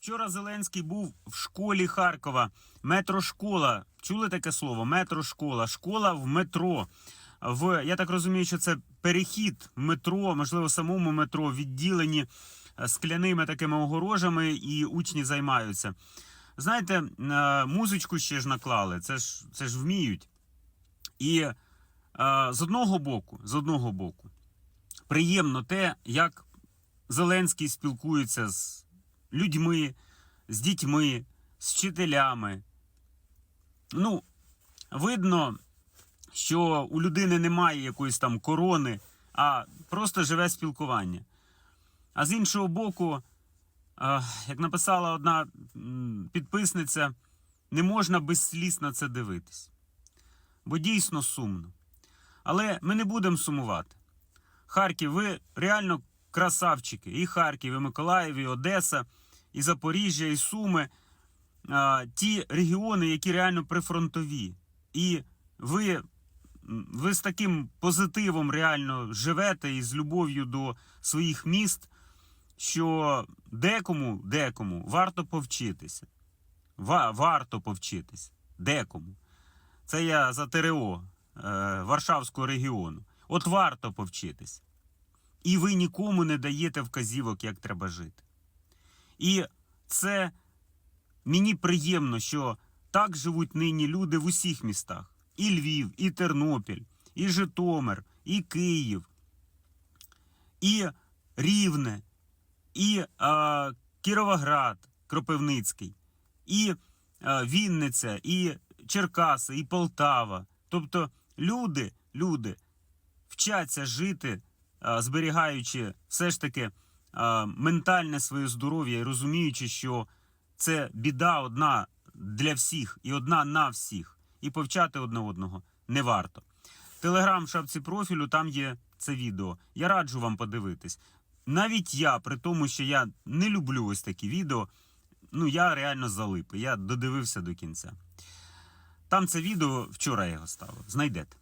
Вчора Зеленський був в школі Харкова. Метрошкола. Чули таке слово? Метрошкола. Школа в метро. В я так розумію, що це перехід метро, можливо, самому метро відділені е, скляними такими огорожами, і учні займаються. Знаєте, е, музичку ще ж наклали, це ж це ж вміють. І е, з одного боку, з одного боку, приємно те, як Зеленський спілкується з людьми, з дітьми, з вчителями. Ну, видно, що у людини немає якоїсь там корони, а просто живе спілкування. А з іншого боку, як написала одна підписниця, не можна без сліз на це дивитись. Бо дійсно сумно. Але ми не будемо сумувати. Харків, ви реально красавчики. І Харків, і Миколаїв, і Одеса, і Запоріжжя, і Суми. Ті регіони, які реально прифронтові. І ви, ви з таким позитивом реально живете і з любов'ю до своїх міст, що декому, декому варто повчитися. Ва, варто повчитися. Декому. Це я за ТРО е, Варшавського регіону. От варто повчитись. І ви нікому не даєте вказівок, як треба жити. І це мені приємно, що так живуть нині люди в усіх містах: і Львів, і Тернопіль, і Житомир, і Київ, і Рівне, і а, Кіровоград, Кропивницький, і а, Вінниця, і Черкаси, і Полтава. Тобто люди, люди вчаться жити, а, зберігаючи все ж таки ментальне своє здоров'я і розуміючи, що це біда одна для всіх і одна на всіх. І повчати одне одного не варто. Телеграм в шапці профілю, там є це відео. Я раджу вам подивитись. Навіть я, при тому, що я не люблю ось такі відео, ну я реально залип. Я додивився до кінця. Там це відео вчора я його ставив. Знайдете.